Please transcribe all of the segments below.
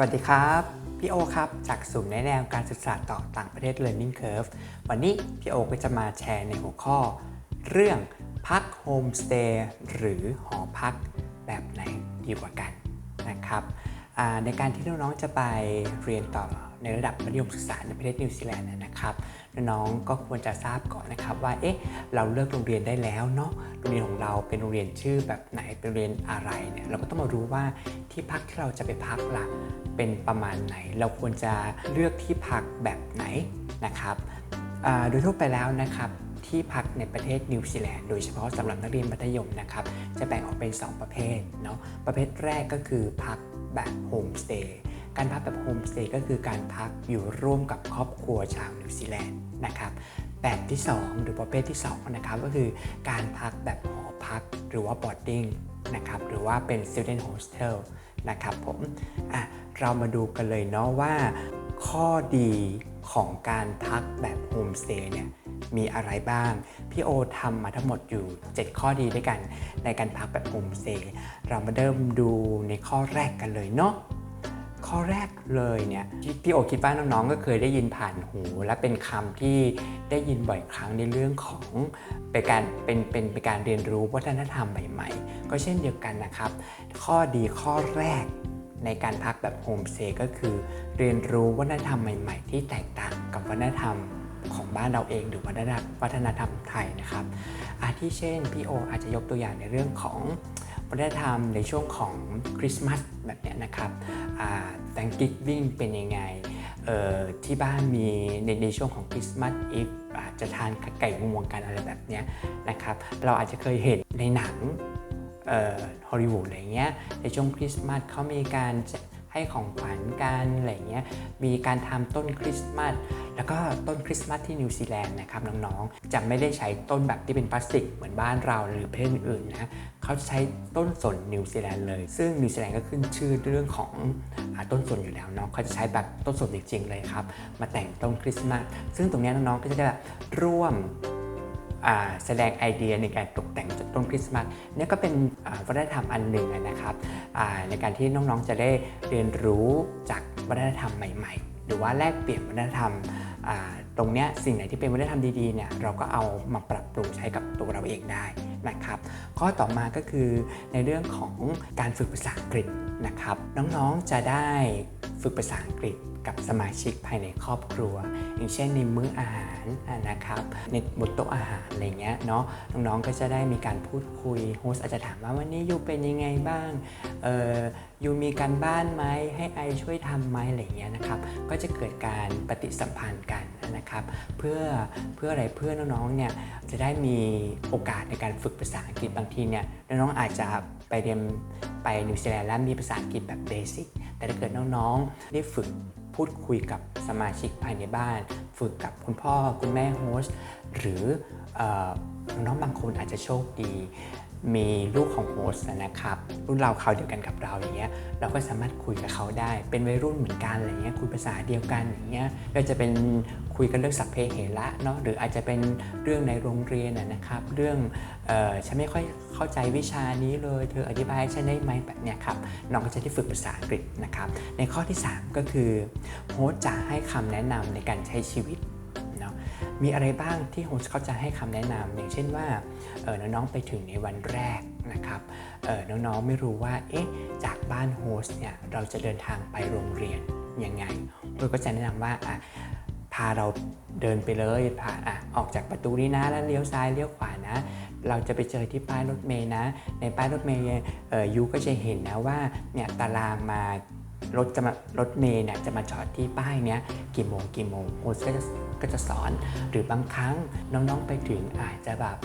วัสดีครับ พี่โอครับ จากศูนย์แนะแนวการศึกษาต่อต่างประเทศ Learning Curve วันนี้พี่โอก็จะมาแชร์ในหัวข้อ เรื่องพักโฮมสเตย์หรือหอพักแบบไหนดีกว่ากันนะครับในการที่น้องๆจะไปเรียนต่อในระดับมัธยมศึกษาในประเทศนิวซีแลนด์นะครับ น้องก็ควรจะทราบก่อนนะครับว่าเอ๊ะเราเลือกโรงเรียนได้แล้วเนาะโรงเรียนของเราเป็นโรงเรียนชื่อแบบไหนเป็นโรงเรียนอะไรเนี่ยเราก็ต้องมารู้ว่าที่พักที่เราจะไปพักล่ะเป็นประมาณไหน เราควรจะเลือกที่พักแบบไหนนะครับโดยทั่วไปแล้วนะครับที่พักในประเทศนิวซีแลนด์โดยเฉพาะสำหรับนักเรียนมัธยมนะครับจะแบ่งออกเป็น 2 ประเภทเนาะประเภทแรกก็คือพักแบบโฮมสเตย์ การพักแบบโฮมสเตย์ก็คือการพักอยู่ร่วมกับครอบครัวชาวนิวซีแลนด์นะครับแบบที่ 2 หรือประเภทที่2นะครับก็คือการพักแบบหอพักหรือว่า boarding นะครับหรือว่าเป็น student hostel นะครับผมอะเรามาดูกันเลยเนาะว่า ข้อดีของการพักแบบโฮมสเตย์เนี่ยมีอะไรบ้าง พี่โอทำมาทั้งหมดอยู่ 7 ข้อดีด้วยกัน ในการพักแบบโฮมสเตย์เรามาเริ่มดูในข้อแรกกันเลยเนาะ ข้อแรกเลยเนี่ยที่พี่โอคิดว่าน้องๆ ก็เคยได้ยินผ่านหู และเป็นคำที่ได้ยินบ่อยครั้งในเรื่องของเป็นการเป็นเป็นเป็นการเรียนรู้วัฒนธรรมใหม่ๆ ก็เช่นเดียวกันนะครับ ข้อดีข้อแรกในการพักแบบโฮมสเตย์ก็คือ เรียนรู้วัฒนธรรมใหม่ ๆ ที่แตกต่างกับวัฒนธรรมของบ้านเราเองหรือวัฒนวัฒนธรรมไทยนะครับ อาทิเช่นพี่โออาจจะยกตัวอย่างในเรื่องของ วัฒนธรรมในช่วงของคริสต์มาสแบบเนี้ยนะครับต่า Thanksgiving เป็นยังไงที่บ้านมีในในช่วงของคริสต์มาสอีฟอาจจะทานไก่งวงกันอะไรแบบเนี้ยนะครับ เราอาจจะเคยเห็นในหนังฮอลลีวูดอะไรเงี้ยในช่วงคริสต์มาสเขามีการ ให้ของขวัญกันอะไรเงี้ย มีการทำต้นคริสต์มาส แล้วก็ต้นคริสต์มาสที่นิวซีแลนด์นะครับน้องๆ จะไม่ได้ใช้ต้นแบบที่เป็นพลาสติกเหมือนบ้านเราหรือประเทศอื่นนะ เขาจะใช้ต้นสนนิวซีแลนด์เลย ซึ่งนิวซีแลนด์ก็ขึ้นชื่อเรื่องของอต้นสนอยู่แล้วเนาะ เขาจะใช้แบบต้นสนจริงๆเลยครับ มาแต่งต้นคริสต์มาส ซึ่งตรงนี้น้องๆ ก็จะได้แบบร่วม แสดงไอเดียในการตกแต่งต้นคริสต์มาสเนี่ยก็เป็นวัฒนธรรมอันหนึ่งนะครับในการที่น้องๆจะได้เรียนรู้จากวัฒนธรรมใหม่ ๆ หรือว่าแลกเปลี่ยนวัฒนธรรมตรงนี้สิ่งไหนที่เป็นวัฒนธรรมดีๆเนี่ยเราก็เอามาปรับปรุงใช้กับตัวเราเองได้นะครับ ข้อต่อมาก็คือในเรื่องของการฝึกภาษาอังกฤษ นะครับ น้องๆจะได้ฝึกภาษาอังกฤษกับสมาชิกภายในครอบครัว อย่างเช่นในมื้ออาหารนะครับ ในบนโต๊ะอาหารอะไรเงี้ยเนาะน้องๆก็จะได้มีการพูดคุยโฮสอาจจะถามว่าวันนี้ยูเป็นยังไงบ้างเออยูมีการบ้านไหมให้ไอช่วยทำไหมอะไรเงี้ยนะครับก็จะเกิดการปฏิสัมพันธ์กันนะครับ เพื่อเพื่ออะไรเพื่อน้องๆเนี่ยจะได้มีโอกาสในการฝึกภาษาอังกฤษบางทีเนี่ยน้องๆอาจจะ ไปเรียนไปนิวซีแลนด์แล้วมีภาษาอังกฤษแบบเบสิกแต่ถ้าเกิดน้องๆ ได้ฝึกพูดคุยกับสมาชิกภายในบ้าน ฝึกกับคุณพ่อคุณแม่โฮสต์หรืออน้องบางคนอาจจะโชคดี มีลูกของโฮสต์นะครับรุ่นเราเขาเดียวกันกับเราอย่างเงี้ยเราก็สามารถคุยกับเขาได้ เป็นวัยรุ่นเหมือนกันอะไรเงี้ยคุยภาษาเดียวกันอย่างเงี้ยก็จะเป็นคุยกันเรื่องสัพเพเหระเนาะหรืออาจจะเป็นเรื่องในโรงเรียนนะครับ เรื่องออฉันไม่ค่อยเข้าใจวิชานี้เลย เธออธิบายฉันได้ไหมแบบเนี้ยครับน้องก็จะได้ฝึกภาษาอังกฤษนะครับ ในข้อที่ 3 ก็คือโฮสต์จะให้คำแนะนำในการใช้ชีวิต มีอะไรบ้างที่โฮสเขาจะให้คำแนะนำอย่างเช่นว่าเออน้องๆไปถึงในวันแรกนะครับเออน้องๆไม่รู้ว่าเอ๊ะจากบ้านโฮสเนี่ยเราจะเดินทางไปโรงเรียนยังไงโฮสก็จะแนะนำว่าอะพาเราเดินไปเลยพาอะออกจากประตูนี้นะแล้วเลี้ยวซ้ายเลี้ยวขวานะ เราจะไปเจอที่ป้ายรถเมย์นะ ในป้ายรถเมย์เอ่อยูก็จะเห็นนะว่าเนี่ยตารางมา รถจะมารถเมย์เนี่ยจะมาจอดที่ป้ายเนี้ยกี่โมงกี่โมงโฮสก็จะก็จะสอน หรือบางครั้งน้องๆไปถึงอาจจะแบบ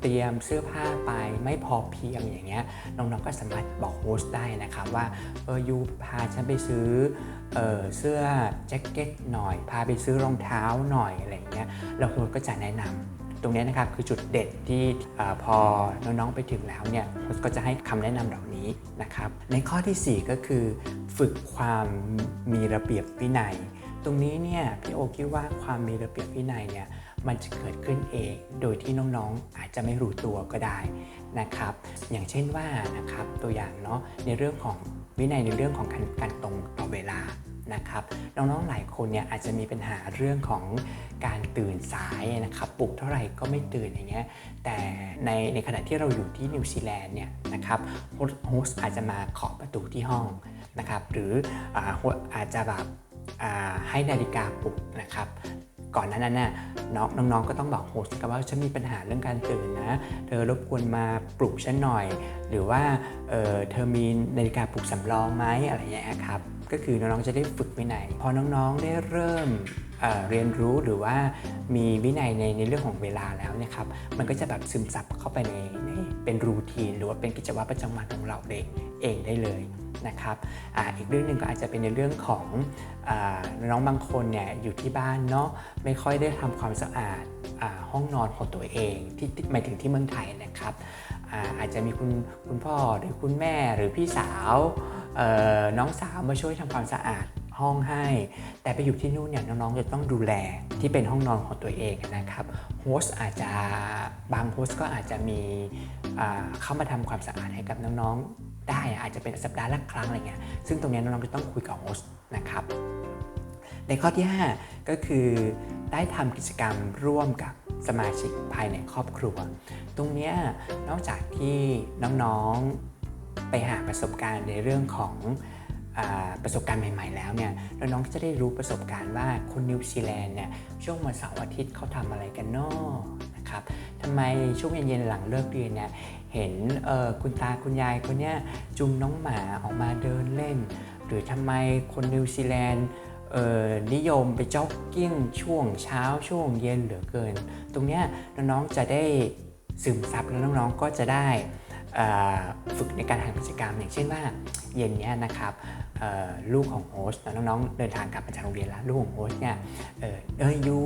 เตรียมเสื้อผ้าไปไม่พอเพียงอย่างเงี้ยน้องๆก็สามารถบอกโฮสต์ได้นะครับว่าเออยูพาฉันไปซื้อเออเสื้อแจ็คเก็ตหน่อย พาไปซื้อรองเท้าหน่อยอะไรเงี้ยแล้วโฮสต์ก็จะแนะนำ ตรงนี้นะครับคือจุดเด่นที่อพอน้องๆไปถึงแล้วเนี่ยโค้ชก็จะให้คำแนะนำเหล่านี้นะครับในข้อทีสี่ 4 ก็คือ ฝึกความมีระเบียบวินัย ตรงนี้เนี่ยพี่โอคิดว่าความมีระเบียบวินัยเนี่ยมันจะเกิดขึ้นเองโดยที่น้องๆอาจจะไม่รู้ตัวก็ได้นะครับ อย่างเช่นว่านะครับตัวอย่างเนาะในเรื่องของวินัยในเรื่องของการการตรงต่อเวลา นะครับน้องๆหลายคนเนี่ยอาจจะมีปัญหาเรื่องของการตื่นสายนะครับปลุกเท่าไหร่ก็ไม่ตื่นอย่างเงี้ยแต่ในในขณะที่เราอยู่ที่นิวซีแลนด์เนี่ยนะครับโฮสต์อาจจะมาเคาะประตูที่ห้องนะครับหรืออาจจะแบบให้นาฬิกาปลุกนะครับก่อนหนานั้นน่ะน้องน้องๆก็ต้องบอกโฮสต์กันว่าฉันมีปัญหาเรื่องการตื่นนะเธอรบกวนมาปลุกฉันหน่อย หรือว่าเออเธอมีนาฬิกาปลุกสำรองไหมอะไรอย่างเงี้ยครับ ก็คือน้องๆจะได้ฝึกวินัยพอน้องๆได้เริ่มเเรียนรู้หรือว่ามีวินัยในในเรื่องของเวลาแล้วเนี่ยครับ มันก็จะแบบซึมซับเข้าไปในในเป็นรูทีนหรือว่าเป็นกิจวัตรประจำวันของเราเองเองได้เลยนะครับออีกเรื่องหนึ่งก็อาจจะเป็นในเรื่องของอน้องบางคนเนี่ยอยู่ที่บ้านเนาะไม่ค่อยได้ทำความสะอาดอาห้องนอนของตัวเองที่หมายถึงที่เมืองไทยนะครับอาอาจจะมีคุณคุณพ่อหรือคุณแม่หรือพี่สาว น้องสาวมาช่วยทำความสะอาดห้องให้ แต่ไปอยู่ที่นู่นเนี่ยน้องๆจะต้องดูแลที่เป็นห้องนอนของตัวเองนะครับโฮสอาจจะบางโฮสก็อาจจะมีเข้ามาทำความสะอาดให้กับน้องๆได้อาจจะเป็นสัปดาห์ละครั้งอะไรเงี้ยซึ่งตรงเนี้ยน้องๆจะต้องคุยกับโฮสนะครับในข้อที่ 5 ก็คือได้ทำกิจกรรมร่วมกับสมาชิกภายในครอบครัว ตรงเนี้ยนอกจากที่น้องๆ ไปหาประสบการณ์ในเรื่องของอประสบการณ์ใหม่ ๆ แล้วเนี่ยน้องๆจะได้รู้ประสบการณ์ว่าคนนิวซีแลนด์เนี่ยช่วงวันเสาร์อาทิตย์เขาทำอะไรกันนาะนะครับทำไมช่วงเย็นๆหลังเลิกเรียนเนี่ยเห็นคุณตาคุณยายคนเนี้ยจูงน้องหมาออกมาเดินเล่น หรือทำไมคนนิวซีแลนด์นิยมไปจ็อกกิ้งช่วงเช้าช่วงเย็นเหลือเกิน ตรงเนี้ยน้องๆจะได้ซึมซับแล้วน้องๆก็จะได้ ฝึกในการทำกิจกรรม อย่างเช่นว่าเย็นนี้นะครับลูกของโฮสต์น้องๆเดินทางกลับมาจากโรงเรียนแล้วลูกของโฮสต์เนี่ยเออเอ้ยยู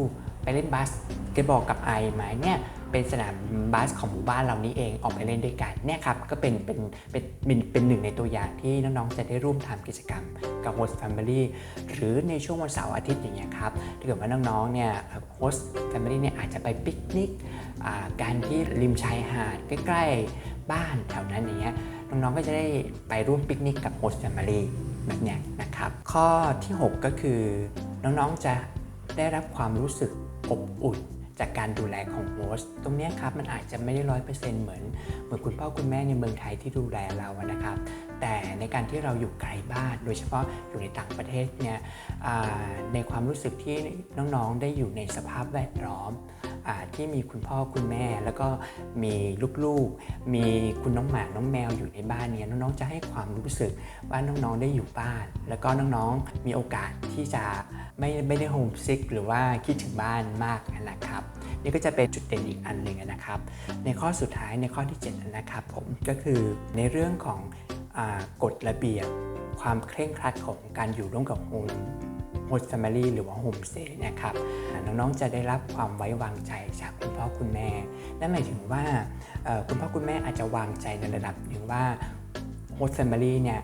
ไปเล่นบาสเกตบอลกับไอไหมเนี่ยเป็นสนามบาสของหมู่บ้านเรานี้เองออกไปเล่นด้วยกันเนี่ยครับก็เป็นเป็นเป็นเป็นเป็นหนึ่งในตัวอย่างที่น้องๆจะได้ร่วมทำกิจกรรมกับ Host Family หรือในช่วงวันเสาร์อาทิตย์อย่างเงี้ยครับถ้าเกิดว่าน้องๆเนี่ย Host Family เนี่ยอาจจะไปปิกนิกการที่ริมชายหาดใกล้ๆ บ้านแถวนั้นอย่างเงี้ยน้องๆก็จะได้ไปร่วมปิกนิกกับโฮสต์แฟมิลี่แบบเนี้ยนะครับ ข้อที่ 6 ก็คือ น้องๆจะได้รับความรู้สึกอบอุ่นจากการดูแลของโฮสต์ตรงเนี้ยครับมันอาจจะไม่ได้ร้อยเปอร์เซ็นต์เหมือนเหมือนคุณพ่อคุณแม่ในเมืองไทยที่ดูแลเรานะครับ แต่ในการที่เราอยู่ไกลบ้าน โดยเฉพาะอยู่ในต่างประเทศเนี่ยในความรู้สึกที่น้องๆได้อยู่ในสภาพแวดล้อมอที่มีคุณพ่อคุณแม่แล้วก็มีลูกๆ มีคุณน้องหมาน้องแมวอยู่ในบ้านเนี่ยน้องๆจะให้ความรู้สึกว่าน้องๆได้อยู่บ้าน แล้วก็น้องๆมีโอกาสที่จะไม่ไม่ได้โฮมซิกหรือว่าคิดถึงบ้านมากนะครับนี่ก็จะเป็นจุดเด่นอีกอันหนึ่งนะครับ ในข้อสุดท้ายในข้อที่7นะครับผมก็คือในเรื่องของ กฎระเบียบความเคร่งครัดของการอยู่ร่วมกับโฮมโฮสต์แฟมิลี่หรือว่าโฮมสเตย์นะครับน้องๆจะได้รับความไว้วางใจจากคุณพ่อคุณแม่ นั่นหมายถึงว่าคุณพ่อคุณแม่อาจจะวางใจในระดับหนึ่งว่าโฮสต์แฟมิลี่เนี่ย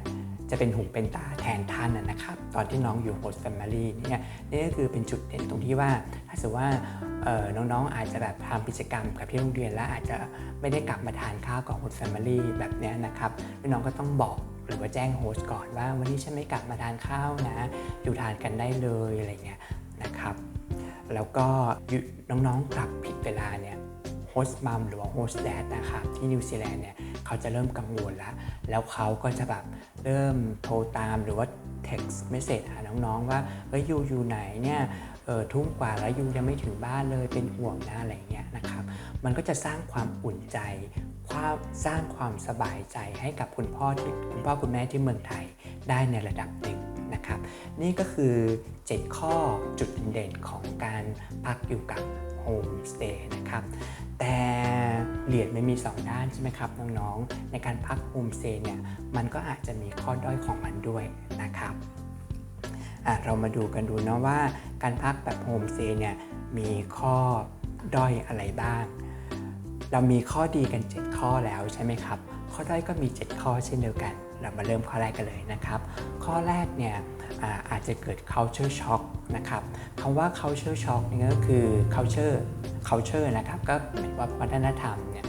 จะเป็นหูเป็นตาแทนท่านนะครับ ตอนที่น้องอยู่โฮสต์แฟมิลี่เนี่ยนี่ก็คือเป็นจุดเด่นตรงที่ว่าถ้าสมมติว่าน้องๆอาจจะแบบทำกิจกรรมกับที่โรงเรียนแล้วอาจจะไม่ได้กลับมาทานข้าวกับโฮสต์แฟมิลี่แบบนี้นะครับน้องก็ต้องบอกหรือว่าแจ้งโฮสต์ก่อนว่าวันนี้ฉันไม่กลับมาทานข้าวนะ อยู่ทานกันได้เลยอะไรเงี้ยนะครับ แล้วก็น้องๆกลับผิดเวลาเนี่ย โฮสต์มัมหรือว่าโฮสต์แดดนะครับที่นิวซีแลนด์เนี่ยเขาจะเริ่มกังวลแล้ว แล้วเขาก็จะแบบเริ่มโทรตามหรือว่า text message หาน้องๆ ว่าเฮ้ยยูอยู่ไหนเนี่ยเออทุ่มกว่าแล้วยูยังไม่ถึงบ้านเลยเป็นห่วงนะอะไรเงี้ยนะครับ มันก็จะสร้างความอุ่นใจความสร้างความสบายใจให้กับคุณพ่อที่คุณพ่อคุณแม่ที่เมืองไทยได้ในระดับหนึ่ง นะครับ นี่ก็คือ 7 ข้อจุดเด่นของการพักอยู่กับโฮมสเตย์นะครับ แต่เหรียญไม่มี 2 ด้านใช่ไหมครับน้องๆ ในการพักโฮมสเตย์เนี่ยมันก็อาจจะมีข้อด้อยของมันด้วยนะครับเรามาดูกันดูเนาะว่าการพักแบบโฮมสเตย์เนี่ยมีข้อด้อยอะไรบ้าง เรามีข้อดีกัน 7 ข้อแล้วใช่ไหมครับ ข้อด้อยก็มี 7 ข้อเช่นเดียวกัน เรามาเริ่มข้อแรกกันเลยนะครับ ข้อแรกเนี่ยอาอาจจะเกิด culture shock นะครับคำว่า culture shock นี่ก็คือ culture culture นะครับก็หมือนว่าวัฒนธรรมเนี่ย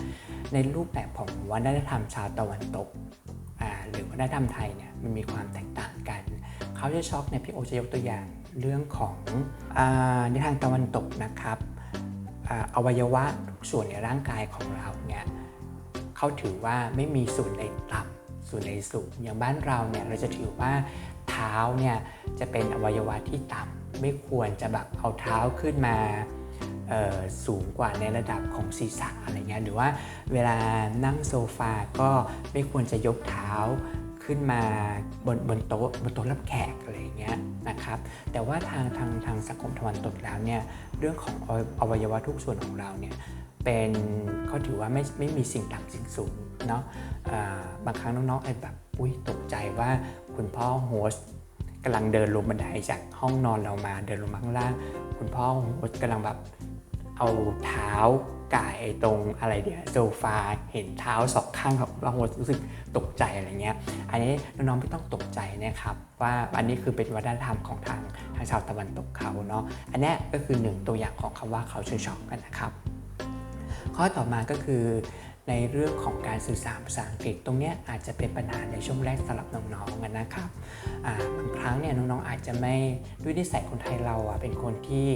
ในรูปแบบของวัฒนธรรมชาวตะวันตกหรือวัฒนธรรมไทยเนี่ยมันมีความแตกต่างกัน culture shock เนี่ยพี่โอจะยกตัวอย่างเรื่องของอในทางตะวันตกนะครับออวัยวะทุกส่วนในร่างกายของเราเนี่ยเขาถือว่าไม่มีส่วนใดต่ำ ส่วนสูงอย่างบ้านเราเนี่ยเราจะถือว่าเท้าเนี่ยจะเป็นอวัยวะที่ต่ำไม่ควรจะแบบเอาเท้าขึ้นมาสูงกว่าในระดับของศีรษะอะไรเงี้ยหรือว่าเวลานั่งโซฟาก็ไม่ควรจะยกเท้าขึ้นมาบนบนโต๊ะบนโต๊ะรับแขกอะไรเงี้ยนะครับแต่ว่าทางทางทางสังคมตะวันตกแล้วเนี่ยเรื่องของอวัยวะทุกส่วนของเราเนี่ย เป็นเขาถือว่าไม่ไม่มีสิ่งต่ำสิ่งสูงเนาะบางครั้งน้องๆอาจแบบอุ้ยตกใจว่าคุณพ่อโฮสต์กำลังเดินลงบันไดจากห้องนอนเรามาเดินลงมาข้างล่าง คุณพ่อโฮสต์กำลังแบบเอาเท้าก่ายไอ้ตรงอะไรเดียวโซฟาเห็นเท้าสองข้างของเราโฮสต์รู้สึกตกใจอะไรเงี้ย อันนี้น้องๆไม่ต้องตกใจนะครับ ว่าอันนี้คือเป็นวัฒนธรรมของทางทางชาวตะวันตกเขาเนาะอันนี้ก็คือหนึ่งตัวอย่างของคำว่าเขาชื่อช็อกกันนะครับ ข้อต่อมาก็คือ ในเรื่องของการสื่อสารภาษาอังกฤษตรงเนี้ยอาจจะเป็นปัญหาในช่วงแรกสำหรับน้องๆอะนะครับอ่าบางครั้งเนี่ยน้องๆอาจจะไม่ด้วยนิสัยคนไทยเราอะเป็นคนที่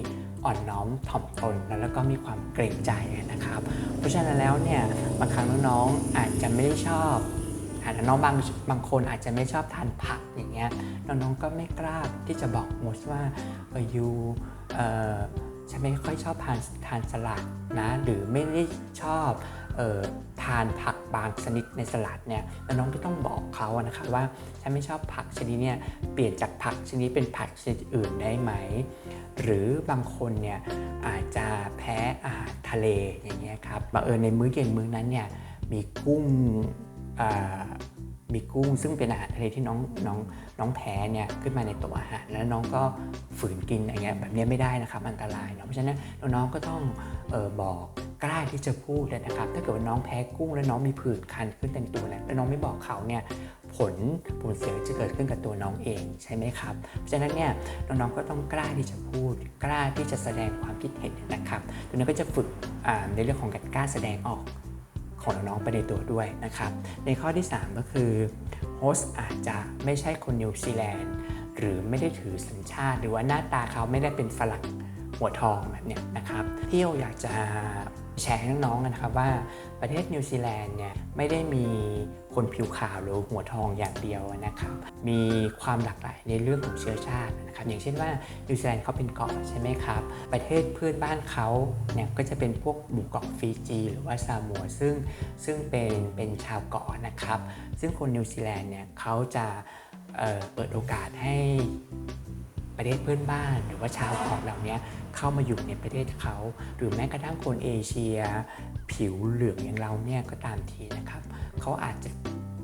อ่อนน้อมถ่อมตนแล้วแล้วก็มีความเกรงใจนะครับ เพราะฉะนั้นแล้วเนี่ยบางครั้งน้องๆอาจจะไม่ได้ชอบอาจจะน้องบางบางคนอาจจะไม่ชอบทานผักอย่างเงี้ยน้องๆก็ไม่กล้าที่จะบอกโมสว่าเออยูเอ่อ ฉันไม่ค่อยชอบทานทานสลัดนะหรือไม่ได้ชอบออทานผักบางชนิดในสลัดเนี่ยแล้วน้องก็ต้องบอกเขานะคะว่าฉันไม่ชอบผักชนิดเนี่ยเปลี่ยนจากผักชนิดเป็นผักชนิดอื่นได้ไหม หรือบางคนเนี่ยอาจจะแพ้อาหารทะเลอย่างเงี้ยครับบังเอิญในมื้อเย็นมื้อนั้นเนี่ยมีกุ้ง มีกุ้งซึ่งเป็นอาหารทะเลที่น้องน้องน้องแพ้เนี่ยขึ้นมาในตัวอาหารแล้วน้องก็ฝืนกินอย่างเงี้ยแบบนี้ไม่ได้นะครับอันตรายเนาะเพราะฉะนั้นน้องก็ต้องออบอกกล้าที่จะพูดเลยนะครับ ถ้าเกิดว่าน้องแพ้กุ้งแล้วน้องมีผื่นคันขึ้นเต็มตัวแล้วแต่น้องไม่บอกเขาเนี่ยผลผลเสียจะเกิดขึ้นกับตัวน้องเองใช่ไหมครับเพราะฉะนั้นเนี่ยน้องๆก็ต้องกล้าที่จะพูด กล้าที่จะแสดงความคิดเห็นนะครับตรงนี้ก็จะฝึกในเรื่องของการกล้าแสดงออก ของน้องๆไปในตัวด้วยนะครับ ในข้อที่ 3 ก็คือโฮสต์อาจจะไม่ใช่คนนิวซีแลนด์หรือไม่ได้ถือสัญชาติ หรือว่าหน้าตาเขาไม่ได้เป็นฝรั่งหัวทองแบบเนี้ยนะครับพี่โออยากจะ แชร์ให้น้องๆนะครับว่าประเทศนิวซีแลนด์เนี่ยไม่ได้มีคนผิวขาวหรือหัวทองอย่างเดียวนะครับมีความหลากหลายในเรื่องของเชื้อชาตินะครับอย่างเช่นว่านิวซีแลนด์เขาเป็นเกาะใช่ไหมครับประเทศเพื่อนบ้านเขาเนี่ยก็จะเป็นพวกหมู่เกาะฟิจีหรือว่าซามัวซึ่งซึ่งเป็นเป็นชาวเกาะนะครับซึ่งคนนิวซีแลนด์เนี่ยเขาจะเเปิดโอกาสให้ ประเทศเพื่อนบ้าน หรือว่าชาวเกาะเหล่านี้เข้ามาอยู่ในประเทศเขา หรือแม้กระทั่งคนเอเชีย ผิวเหลืองอย่างเราเนี่ยก็ตามทีนะครับเขาอาจจะ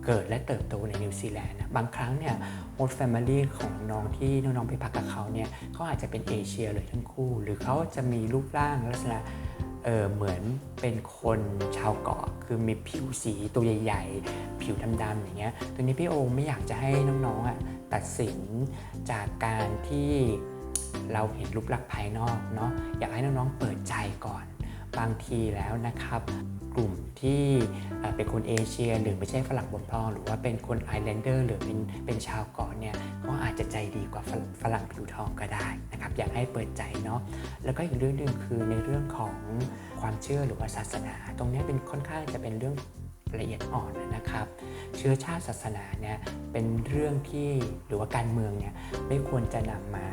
เกิดและเติบโตในนิวซีแลนด์นะบางครั้งเนี่ยโฮสต์แฟมิลี่ของน้องที่น้องๆไปพักกับเขาเนี่ยเขาอาจจะเป็นเอเชียเลยทั้งคู่ หรือเขาจะมีรูปร่างลักษณะ เออเหมือนเป็นคนชาวเกาะ คือมีผิวสีตัวใหญ่ ๆ ผิวดำๆอย่างเงี้ยตัวนี้พี่โอไม่อยากจะให้น้องๆอะตัดสินจากการที่เราเห็นรูปลักษณ์ภายนอกเนาะอยากให้น้องๆเปิดใจก่อน บางทีแล้วนะครับกลุ่มที่เป็นคนเอเชียหรือไม่ใช่ฝรั่งบนพองหรือว่าเป็นคนไอแลนเดอร์หรือเป็นเป็นชาวเกาะเนี่ยก็อาจจะใจดีกว่าฝรั่งผิวทองก็ได้นะครับอยากให้เปิดใจเนาะแล้วก็อีกเรื่องหนึ่งคือในเรื่องของความเชื่อหรือว่าศาสนา ตรงนี้เป็นค่อนข้างจะเป็นเรื่องละเอียดอ่อนนะครับ เชื้อชาติศาสนาเนี่ยเป็นเรื่องที่หรือว่าการเมืองเนี่ยไม่ควรจะนำมา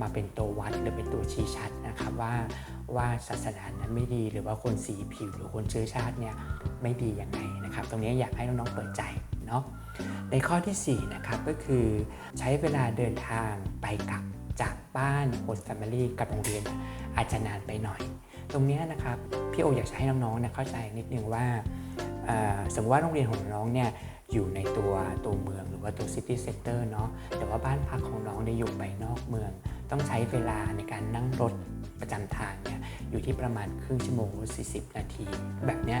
มาเป็นตัววัดหรือเป็นตัวชี้ชัดนะครับว่าว่าศาสนานั้นไม่ดีหรือว่าคนสีผิวหรือคนเชื้อชาติเนี่ยไม่ดียังไงนะครับ ตรงนี้อยากให้น้องๆเปิดใจเนาะในข้อทีสี่4นะครับก็คือใช้เวลาเดินทางไปกลับจากบ้านโฮสต์แฟมิลี่กับโรงเรียนอาจจะนานไปหน่อย ตรงนี้นะครับพี่โออยากจะให้น้องๆนะเข้าใจนิดนึงว่า สมมติว่าโรงเรียนของน้องเนี่ยอยู่ในตัวตัวเมืองหรือว่าตัวซิตี้เซ็นเตอร์เนาะแต่ว่าบ้านพักของน้องได้อยู่ไปนอกเมือง ต้องใช้เวลาในการนั่งรถประจำทางเนี่ยอยู่ที่ประมาณครึ่งชั่วโมงหรือ40 นาที แบบเนี้ย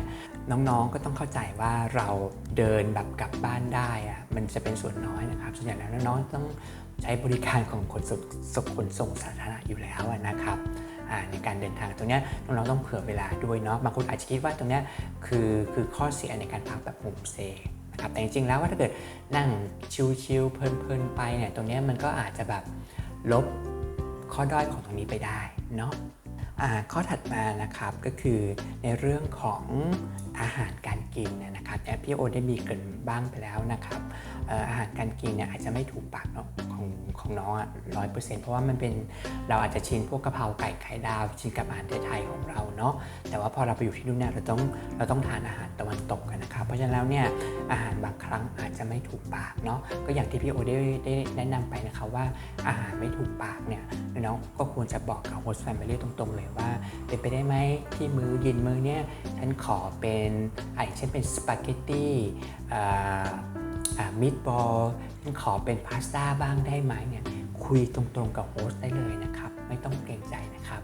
น้องๆก็ต้องเข้าใจว่าเราเดินแบบกลับบ้านได้อะมันจะเป็นส่วนน้อยนะครับส่วนใหญ่แล้วน้องๆต้องใช้บริการของขนส่งขนส่งสาธารณะอยู่แล้วนะครับ ในการเดินทางตรงนี้น้องๆต้องเผื่อเวลาด้วยเนาะบางคนอาจจะคิดว่าตรงนี้คือคือข้อเสียในการพักแบบโฮมสเตย์นะครับแต่จริงๆแล้วว่าถ้าเกิดนั่งชิลๆเพลินๆไปเนี่ยตรงนี้มันก็อาจจะแบบลบข้อด้อยของตรงนี้ไปได้เนาะ ข้อถัดมานะครับก็คือในเรื่องของอาหารการกินนะครับแอปพี่โอได้มีเกินบ้างไปแล้วนะครับอาหารการกินเนี่ยอาจจะไม่ถูกปากเนาะของของน้องอะร้อยเปอร์เซ็นต์เพราะว่ามันเป็นเราอาจจะชินพวกกะเพราไก่ไข่ดาวชินกับอาหารไทยๆของเรา เนาะแต่ว่าพอเราไปอยู่ที่นู่นเนี่ยเราต้องเราต้องทานอาหารตะวันตกกันนะครับเพราะฉะนั้นแล้วเนี่ยอาหารบางครั้งอาจจะไม่ถูกปากเนาะก็อย่างที่พี่โอได้ได้แนะนำไปนะครับว่าอาหารไม่ถูกปากเนี่ยน้องก็ควรจะบอกกับโฮสต์แฟมิลี่ตรงๆเลยว่าเป็นไปได้ไหมที่มื้อเย็นมื้อเนี่ยฉันขอเป็นอะอย่างเช่นเป็นสปาเกตตี้มิตบอลฉันขอเป็นพาสต้าบ้างได้ไหมเนี่ยคุยตรงๆกับโฮสต์ได้เลยนะครับ ไม่ต้องเกรงใจนะครับ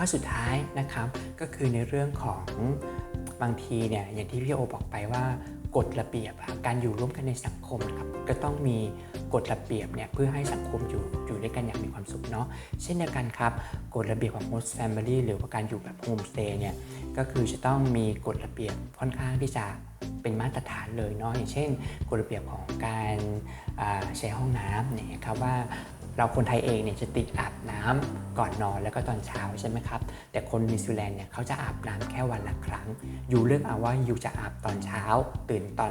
ข้อสุดท้ายนะครับ ก็คือในเรื่องของบางทีเนี่ยอย่างที่พี่โอบอกไปว่ากฎระเบียบการอยู่ร่วมกันในสังคมนะครับก็ต้องมีกฎระเบียบเนี่ยเพื่อให้สังคมอยู่อยู่ด้วยกันอย่างมีความสุขเนาะเช่นเดียวกันครับกฎระเบียบของ host family หรือว่าการอยู่แบบ home stay เนี่ยก็คือจะต้องมีกฎระเบียบค่อนข้างที่จะเป็นมาตรฐานเลยเนาะอย่างเช่นกฎระเบียบของการใช้ห้องน้ำเนี่ยครับว่า เราคนไทยเองเนี่ยจะติดอาบน้ำก่อนนอนแล้วก็ตอนเช้าใช่ไหมครับ แต่คนนิวซีแลนด์เนี่ยเขาจะอาบน้ำแค่วันละครั้ง อยู่เลือกเอาว่าอยู่จะอาบตอนเช้า ตื่นตอน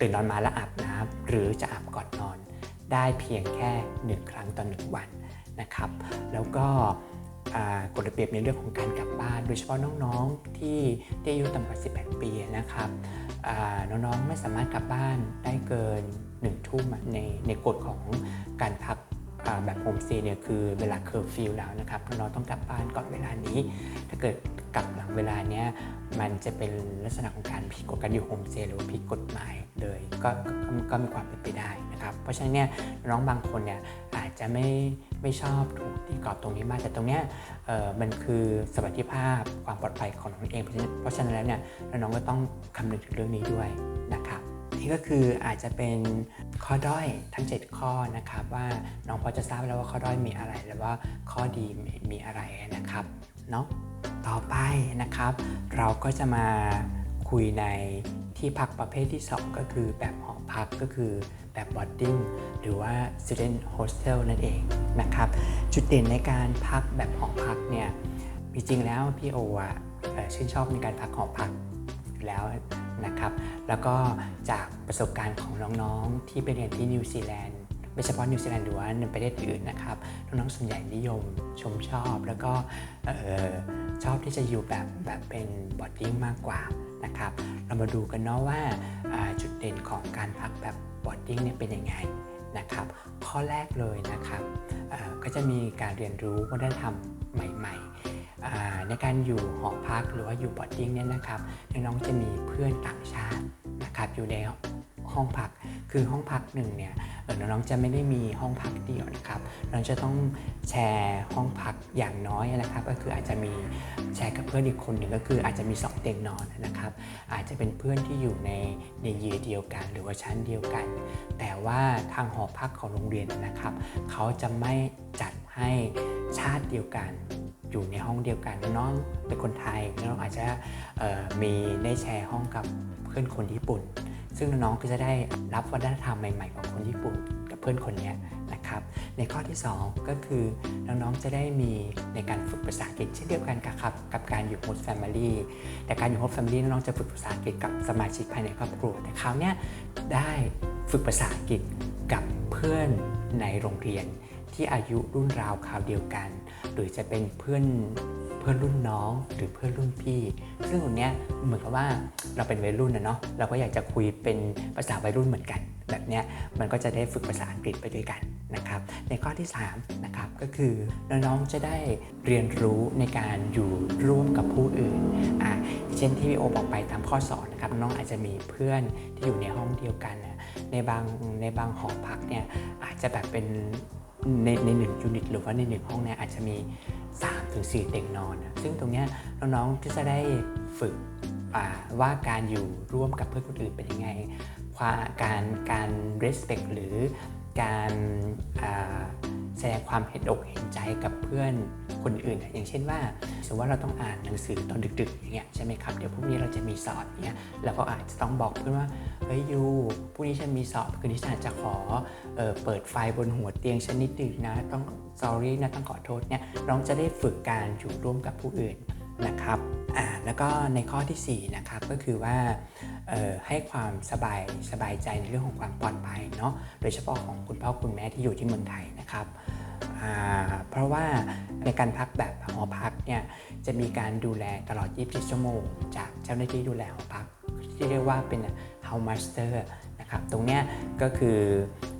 ตื่นนอนมาแล้วอาบน้ำหรือจะอาบก่อนนอน ได้เพียงแค่หนึ่งครั้งต่อหนึ่งวันนะครับ แล้วก็กฎระเบียบในเรื่องของการกลับบ้าน โดยเฉพาะน้องๆที่ที่อายุต่ำกว่า 18 ปีนะครับอ่าน้องๆไม่สามารถกลับบ้านได้เกิน1ทุ่มในในกฎของการพัก แบบโฮมสเตย์เนี่ยคือเวลาเคอร์ฟิวแล้วนะครับน้องๆต้องกลับบ้านก่อนเวลานี้ ถ้าเกิดกลับหลังเวลาเนี้ยมันจะเป็นลักษณะของการผิดกฎการอยู่โฮมสเตย์หรือว่าผิดกฎหมายเลยก็ก็ก็มีความเป็นไปได้นะครับเพราะฉะนั้นเนี่ยน้องบางคนเนี่ยอาจจะไม่ไม่ชอบถูกตีกรอบตรงนี้มากแต่ตรงเนี้ยเออมันคือสวัสดิภาพความปลอดภัยของน้องเองเพราะฉะนั้นเพราะฉะนั้นแล้วเนี่ยน้องๆก็ต้องคำนึงถึงเรื่องนี้ด้วยนะครับนี่ก็คืออาจจะเป็น ข้อด้อยทั้ง 7 ข้อนะครับว่าน้องพอจะทราบแล้วว่าข้อด้อยมีอะไรแล้วว่าข้อดีมีอะไรนะครับเนาะต่อไปนะครับ เราก็จะมาคุยในที่พักประเภทที่ 2 ก็คือแบบหอพักก็คือแบบ boarding หรือว่า student hostel นั่นเองนะครับ จุดเด่นในการพักแบบหอพักเนี่ยจริงๆแล้วพี่โออะเอ่อชื่นชอบในการพักหอพักอยู่แล้ว นะครับ แล้วก็จากประสบการณ์ของน้องๆ ที่ไปเรียนที่นิวซีแลนด์ไม่เฉพาะนิวซีแลนด์หรือว่าในประเทศอื่นนะครับ น้องๆส่วนใหญ่นิยมชมชอบแล้วก็อชอบที่จะอยู่แบบแบบเป็นบอดดิ้งมากกว่านะครับ เรามาดูกันเนาะว่าจุดเด่นของการพักแบบบอดดิ้งเนี่ยเป็นยังไงนะครับ ข้อแรกเลยนะครับก็จะมีการเรียนรู้วัฒนธรรมใหม่ ๆ ในการอยู่หอพักหรือว่าอยู่บอดดิ้งเนี่ยนะครับน้องๆจะมีเพื่อนต่างชาตินะครับอยู่ใน ห้องพัก คือห้องพักหนึ่งเนี่ยน้องๆจะไม่ได้มีห้องพักเดียวนะครับน้องจะต้องแชร์ห้องพักอย่างน้อยนะครับ ก็คืออาจจะมีแชร์กับเพื่อนอีกคนหนึ่งก็คืออาจจะมีสองเตียงนอนนะครับ อาจจะเป็นเพื่อนที่อยู่ในในเยียร์เดียวกัน หรือว่าชั้นเดียวกัน แต่ว่าทางหอพักของโรงเรียนนะครับเขาจะไม่จัดให้ชาติเดียวกันอยู่ในห้องเดียวกันน้องเป็นคนไทยน้องอาจจะมีได้แชร์ห้องกับเพื่อนคนญี่ปุ่น ซึ่งน้องๆก็จะได้รับวัฒนธรรมใหม่ๆของคนญี่ปุ่นกับเพื่อนคนนี้นะครับ ในข้อที่ 2 ก็คือน้องๆจะได้มีในการฝึกภาษาอังกฤษเช่นเดียวกันกับครับกับการอยู่ host family แต่การอยู่ host family น้องๆจะฝึกภาษาอังกฤษกับสมาชิกภายในครอบครัว แต่คราวนี้ได้ฝึกภาษาอังกฤษกับเพื่อนในโรงเรียน ที่อายุรุ่นราวคราวเดียวกัน หรือจะเป็นเพื่อนเพื่อนรุ่นน้องหรือเพื่อนรุ่นพี่ ซึ่งตรงเนี้ยเหมือนกับว่าเราเป็นวัยรุ่นนะเนาะเราก็อยากจะคุยเป็นภาษาวัยรุ่นเหมือนกัน แบบเนี้ยมันก็จะได้ฝึกภาษาอังกฤษไปด้วยกันนะครับ ในข้อที่3นะครับก็คือน้องๆจะได้เรียนรู้ในการอยู่ร่วมกับผู้อื่นอ่าเช่นที่พี่โอบอกไปตามข้อสอนนะครับน้องอาจจะมีเพื่อนที่อยู่ในห้องเดียวกัน ในบางในบางหอพักเนี่ยอาจจะแบบเป็น ในในหนึ่งยูนิตหรือว่าในหนึ่งห้องเนี่ยอาจจะมี3ถึงเตียงนอน ซึ่งตรงเนี้ยน้องๆที่จะได้ฝึกว่าการอยู่ร่วมกับเพื่อนคนอื่นเป็นยังไงความการการ respect หรือ การแสดงความเห็นอกเห็นใจกับเพื่อนคนอื่น อย่างเช่นว่าสมมติว่าเราต้องอ่านหนังสือตอนดึกๆอย่างเงี้ยใช่ไหมครับเดี๋ยวพรุ่งนี้เราจะมีสอบเงี้ยเราก็อาจจะต้องบอกเพื่อนว่าเฮ้ยยูพรุ่งนี้ฉันมีสอบคืนนี้ฉันจะขอเออเปิดไฟบนหัวเตียงฉันนิดนึงนะต้อง sorry นะต้องขอโทษเนี่ยน้องจะได้ฝึกการอยู่ร่วมกับผู้อื่น นะครับอ่าแล้วก็ในข้อทีสี่4นะครับก็คือว่าให้ความสบายสบายใจในเรื่องของความปลอดภัยเนาะโดยเฉพาะของคุณพ่อคุณแม่ที่อยู่ที่เมืองไทยนะครับเพราะว่าในการพักแบบหอพักเนี่ยจะมีการดูแลตลอด 24 ชั่วโมง จากเจ้าหน้าที่ดูแลหอพัก ที่เรียกว่าเป็น house master นะครับตรงเนี้ยก็คือ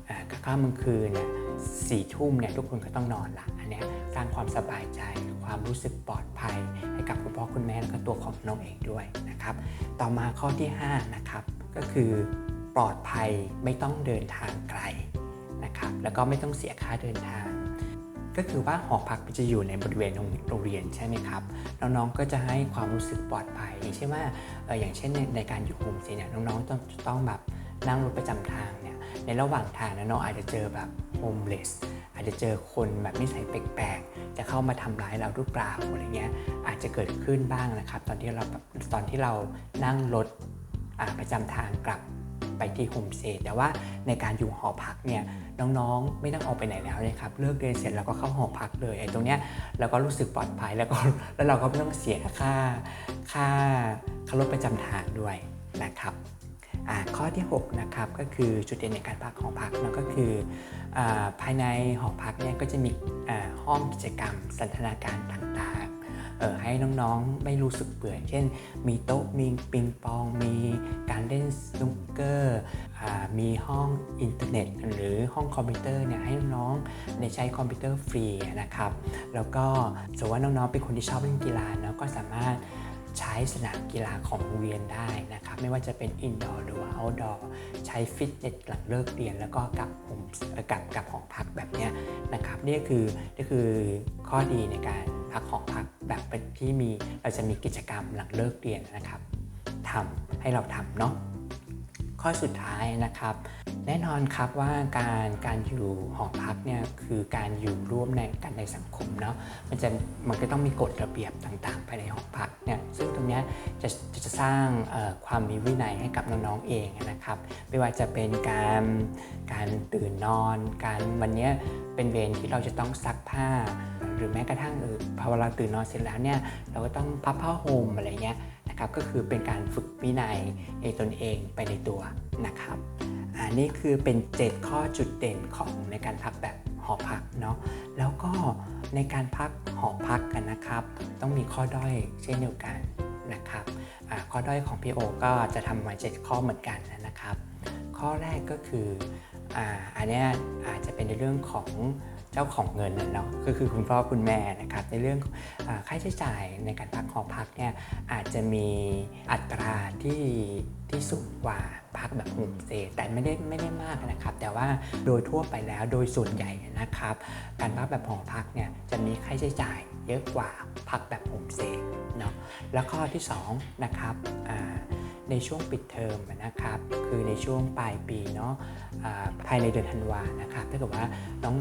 อ่าข้ามกลางคืนเนี่ยสี่ทุ่มเนี่ยทุกคนก็ต้องนอนละอันเนี้ยสร้างความสบายใจ ความรู้สึกปลอดภัย ให้กับคุณพ่อคุณแม่แล้วก็ตัวของน้องเองด้วยนะครับ ต่อมาข้อที่5นะครับก็คือปลอดภัยไม่ต้องเดินทางไกลนะครับแล้วก็ไม่ต้องเสียค่าเดินทาง ก็คือว่าหอพักจะอยู่ในบริเวณโรงเรียนใช่ไหมครับน้องๆก็จะให้ความรู้สึกปลอดภัยอย่างเช่นว่าอย่างเช่นในในการอยู่โฮมสเตย์เนี่ยน้องๆต้องต้องแบบนั่งรถประจำทางเนี่ยในระหว่างทางน้องอาจจะเจอแบบโฮมเลส อาจจะเจอคนแบบนิสัยแปลกๆ จะเข้ามาทำร้ายเราหรือเปล่าอะไรเงี้ยอาจจะเกิดขึ้นบ้างนะครับ ตอนที่เราแบบตอนที่เรานั่งรถประจำทางกลับไปที่โฮมสเตย์แต่ว่าในการอยู่หอพักเนี่ยน้องๆ ไม่ต้องออกไปไหนแล้วนะครับเลิกเรียนเสร็จเราก็เข้าหอพักเลยไอ้ตรงเนี้ยเราก็รู้สึกปลอดภัยแล้วก็แล้วเราก็ไม่ต้องเสียค่าค่าค่ารถประจำทางด้วยนะครับ ข้อที่6นะครับก็คือจุดเด่นในการพักหอพักนั่นก็คืออภายในหอพักเนี่ยก็จะมีห้องกิจกรรมสันทนาการต่างๆ ให้น้องๆไม่รู้สึกเบื่อ เช่น มีโต๊ะมีปิงปอง มีการเล่นสนุกเกอร์อมีห้องอินเทอร์เน็ต หรือห้องคอมพิวเตอร์เนี่ยให้น้องๆได้ใช้คอมพิวเตอร์ฟรีนะครับ แล้วก็สมมติว่าน้องๆเป็นคนที่ชอบเล่นกีฬาเนาะก็สามารถ ใช้สนามกีฬาของโรงเรียนได้นะครับ ไม่ว่าจะเป็นอินดอร์หรือว่าเอาท์ดอร์ใช้ฟิตเนสหลังเลิกเรียน แล้วก็กลับโฮมกลับกลับของพักแบบเนี้ยนะครับนี่คือนี่คือข้อดีในการพักของพักแบบเป็นที่มีเราจะมีกิจกรรมหลังเลิกเรียนนะครับทำให้เราทำเนาะ ข้อสุดท้ายนะครับ แน่นอนครับว่าการการอยู่หอพักเนี่ยคือการอยู่ร่วมในกันในสังคมเนาะมันจะมันก็ต้องมีกฎระเบียบต่างๆภายในหอพักเนี่ยซึ่งตรงเนี้ยจะจะจะสร้างความมีวินัยให้กับน้องๆเองนะครับ ไม่ว่าจะเป็นการการตื่นนอน การวันเนี้ยเป็นเวรที่เราจะต้องซักผ้า หรือแม้กระทั่งเออพอเราตื่นนอนเสร็จแล้วเนี่ยเราก็ต้องพับผ้าห่มอะไรเงี้ย นะครับก็คือเป็นการฝึกวินัยในตนเองไปในตัวนะครับอันนี้คือเป็น 7 ข้อจุดเด่นของในการพักแบบหอพักเนาะแล้วก็ในการพักหอพักกันนะครับ ต้องมีข้อด้อยเช่นเดียวกันนะครับข้อด้อยของพี่โอก็จะทำมา7ข้อเหมือนกันนะครับ ข้อแรกก็คืออ,อันนี้อาจจะเป็นในเรื่องของ เจ้าของเงินนะเนาะก็คือคุณพ่อคุณแม่นะครับในเรื่องค่าใช้จ่ายในการพักหอพักเนี่ยอาจจะมีอัตราที่ที่สูงกว่าพักแบบโฮมสเตย์แต่ไม่ได้ไม่ได้มากนะครับ แต่ว่าโดยทั่วไปแล้วโดยส่วนใหญ่นะครับ การพักแบบหอพักเนี่ยจะมีค่าใช้จ่าย ยอะกว่าพักแบบโฮมสเตย์เนาะแล้วข้อที่สองนะครับในช่วงปิดเทอมนะครับ คือในช่วงปลายปีเนาะภายในเดือนธันวานะครับถ้าเกิดว่า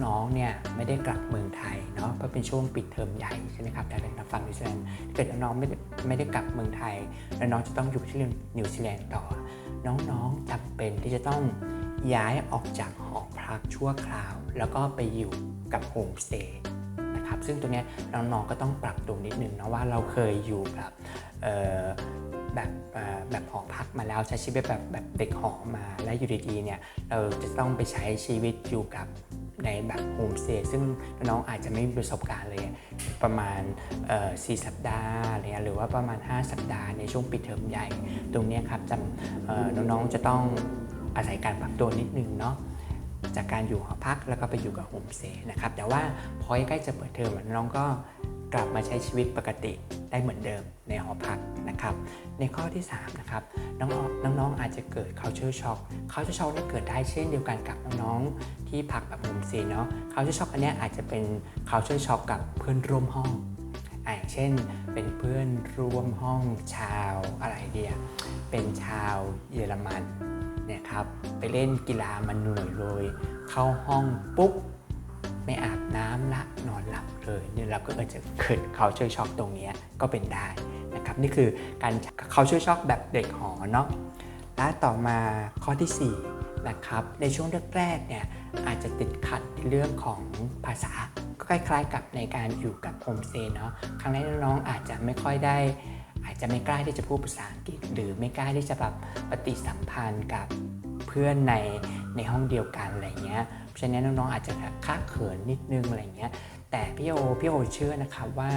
น้องๆเนี่ยไม่ได้กลับเมืองไทยเนาะเพราะเป็นช่วงปิดเทอมใหญ่ใช่ไหมครับแต่ในฝั่งนิวซีแลนด์ถ้าเกิดน้องๆไม่ได้ไม่ได้กลับเมืองไทย แล้วน้องจะต้องอยู่ที่นิวซีแลนด์ต่อ น้องๆจำเป็นที่จะต้องย้ายออกจากหอพักชั่วคราว แล้วก็ไปอยู่กับโฮมสเตย์ ซึ่งตัวเนี้น้องๆก็ต้องปรับตัวนิดนึงนะว่าเราเคยอยู่แบบแบบแบบหอพักมาแล้วใช้ชีวิตแบบแบบเด็กหอมาและอยู่ดีๆเนี่ยเราจะต้องไปใช้ชีวิตอยู่กับในแบบโฮมสเตย์ซึ่งน้องอาจจะไม่มีประสบการณ์เลยประมาณเอ่อ4สัปดาห์อะไรเงี้หรือว่าประมาณ 5 สัปดาห์ในช่วงปิดเทอมใหญ่ ตรงนี้ครับจำน้องๆจะต้องอาศัยการปรับตัวนิดนึงเนาะ จากการอยู่หอพักแล้วก็ไปอยู่กับโฮมสเตย์นะครับแต่ว่าพอใกล้จะเปิดเทอมน้องก็กลับมาใช้ชีวิตปกติได้เหมือนเดิมในหอพักนะครับ ในข้อที่3นะครับน้องๆน้องๆอาจจะเกิด culture shock culture shock นี่เกิดได้เช่นเดียวกันกับน้องๆที่พักแบบโฮมสเตย์เนาะ culture shock อันนี้อาจจะเป็น culture shock กับเพื่อนร่วมห้องอ่าอย่างเช่น เป็นเพื่อนร่วมห้องชาวอะไรเดียเป็นชาวเยอรมัน เนี่ยครับไปเล่นกีฬามันเหนื่อยเลยเข้าห้องปุ๊บไม่อาบน้ำละนอนหลับเลยเนี่ยเราก็อาจจะเกิดเขาช่วยช็อกตรงนี้ก็เป็นได้นะครับนี่คือการเขาช่วยช็อกแบบเด็กหอเนาะและต่อมาข้อที่ 4 นะครับในช่วงแรกๆเนี่ยอาจจะติดขัดในเรื่องของภาษาก็คล้ายๆกับในการอยู่กับโฮมสเตย์เนาะครั้งแรกน้องๆอาจจะไม่ค่อยได้ อาจจะไม่กล้าที่จะพูดภาษาอังกฤษ หรือไม่กล้าที่จะแบบปฏิสัมพันธ์กับเพื่อนในในห้องเดียวกันอะไรเงี้ยเพราะฉะนั้นน้องๆอาจจะค้าเขินนิดนึงอะไรเงี้ยแต่พี่โอพี่โอเชื่อนะครับว่า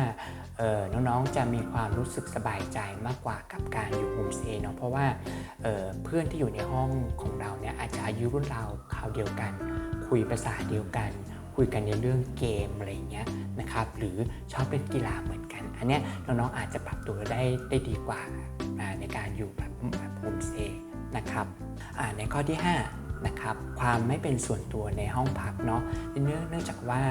เออน้องๆจะมีความรู้สึกสบายใจมากกว่ากับการอยู่โฮมสเตย์เนาะเพราะว่าเออเพื่อนที่อยู่ในห้องของเราเนี่ยอาจจะอายุรุ่นเราคราวเดียวกัน คุยภาษาเดียวกัน คุยกันในเรื่องเกมอะไรเงี้ยนะครับหรือชอบเล่นกีฬาเหมือนกัน อันเนี้ยน้องๆอาจจะปรับตัวได้ได้ดีกว่าในการอยู่แบบแบบโฮมสเตย์นะครับในข้อที่5นะครับความไม่เป็นส่วนตัวในห้องพักเนาะเนื่องเนื่องจากว่า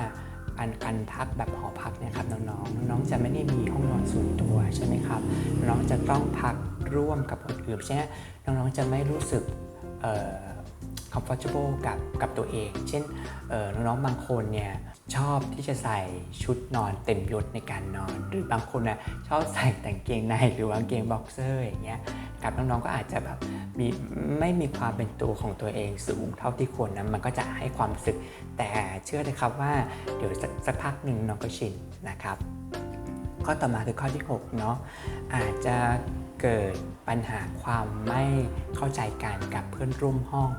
การการพักแบบหอพักนี่ยครับน้องๆน้องๆจะไม่ได้มีห้องนอนส่วนตัวใช่ไหมครับน้องจะต้องพักร่วมกับคนอื่นเพราะฉะนั้นน้องๆจะไม่รู้สึกเอ่อ comfortable กับกับตัวเอง เช่นน้องๆบางคนเนี่ยชอบที่จะใส่ชุดนอนเต็มยศในการนอน หรือบางคนนะชอบใส่แต่งเกงในหรือว่างเกงบ็อกเซอร์อย่างเงี้ยกับน้องๆก็อาจจะแบบมีไม่มีความเป็นตัวของตัวเองสูงเท่าที่ควรนะมันก็จะให้ความรู้สึก แต่เชื่อเลยครับว่าเดี๋ยวสักพักหนึ่งน้องก็ชินนะครับ ข้อต่อมาคือข้อที่6เนาะอาจจะเกิดปัญหาความไม่เข้าใจกันกับเพื่อนร่วมห้อง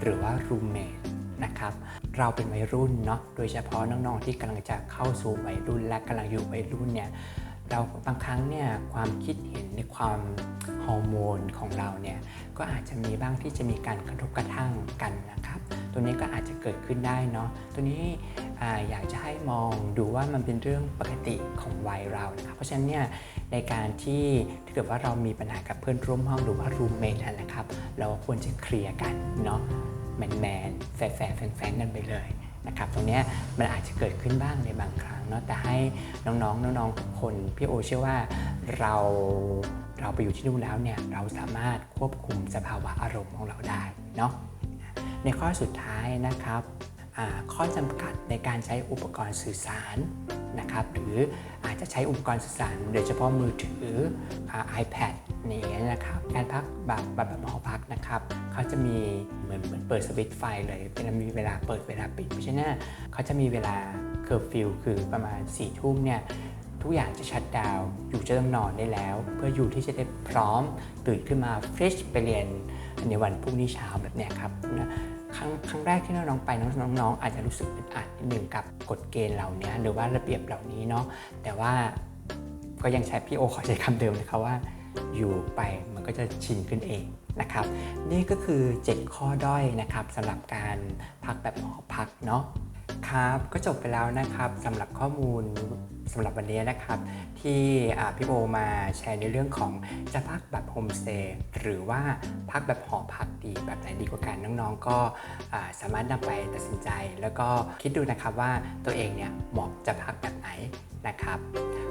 หรือว่ารูมเมทนะครับเราเป็นวัยรุ่นเนาะโดยเฉพาะน้องๆที่กำลังจะเข้าสู่วัยรุ่นและกำลังอยู่วัยรุ่นเนี่ย เราบางครั้งเนี่ยความคิดเห็นในความฮอร์โมนของเราเนี่ยก็อาจจะมีบ้างที่จะมีการกระทบกระทั่งกันนะครับ ตัวนี้ก็อาจจะเกิดขึ้นได้เนาะตัวนี้ออยากจะให้มองดูว่ามันเป็นเรื่องปกติของวัยเรานะครับเพราะฉะนั้นเนี่ยในการที่ถ้าเกิดว่าเรามีปัญหากับเพื่อนร่วมห้องหรือว่ารูมเมทนะครับ เราควรจะเคลียร์กันเนาะแมนแมนแฟร์แฟร์แฟงกันไปเลย นะครับตรงนี้มันอาจจะเกิดขึ้นบ้างในบางครั้งเนาะแต่ให้น้องๆน้องๆทุกคนพี่โอเชื่อว่าเราเราไปอยู่ที่นู่นแล้วเนี่ยเราสามารถควบคุมสภาวะอารมณ์ของเราได้เนาะในข้อสุดท้ายนะครับข้อจำกัดในการใช้อุปกรณ์สื่อสารนะครับหรืออาจจะใช้อุปกรณ์สื่อสาร โดยเฉพาะมือถืออ่า iPad นี่นะครับการพักแบบแบบแบบหอพักนะครับเขาจะมีเหมือนเหมือนเปิดสวิตช์ไฟเลยเป็นมีเวลาเปิดเวลาปิดเพราะฉะนั้นเขาจะมีเวลาเคอร์ฟิวคือประมาณ4ี่ทุ่มเนี่ยทุกอย่างจะชัดดาวอยู่จะต้องนอนได้แล้ว เพื่ออยู่ที่จะได้พร้อมตื่นขึ้นมาเฟรชไปเรียนในวันพรุ่งนี้เช้าแบบเนี้ยครับนะครั้งครั้งแรกที่น้องๆไปน้องๆองๆอาจจะรู้สึกอึดอัดนิดนึงกับกฎเกณฑ์เหล่านี้หรือว่าระเบียบเหล่านี้เนาะแต่ว่าก็ยังใช้พี่โอขอใช้คำเดิมนะครับว่า อยู่ไปมันก็จะชินขึ้นเองนะครับ นี่ก็คือ 7 ข้อด้อยนะครับสำหรับการพักแบบหอพักเนาะ ครับก็จบไปแล้วนะครับสำหรับข้อมูลสำหรับวันนี้นะครับ ที่พี่โบมาแชร์ในเรื่องของจะพักแบบโฮมสเตย์หรือว่าพักแบบหอพักดีแบบไหนดีกว่ากันน้องๆ ก็สามารถนำไปตัดสินใจ แล้วก็คิดดูนะครับว่าตัวเองเนี่ยเหมาะจะพักแบบไหนนะครับ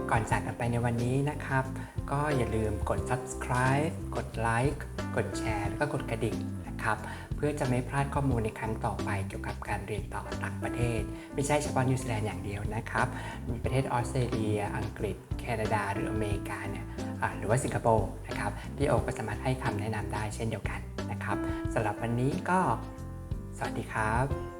ก่อนจากกันไปในวันนี้นะครับ ก็อย่าลืมกด subscribe กดไลค์กดแชร์แล้วก็กดกระดิ่งนะครับ เพื่อจะไม่พลาดข้อมูลในครั้งต่อไปเกี่ยวกับการเรียนต่อต่างประเทศ ไม่ใช่เฉพาะนิวซีแลนด์อย่างเดียวนะครับ มีประเทศออสเตรเลีย อังกฤษ แคนาดา หรืออเมริกาเนี่ยหรือว่าสิงคโปร์นะครับพี่โอก็สามารถให้คำแนะนำได้เช่นเดียวกันนะครับสำหรับวันนี้ก็สวัสดีครับ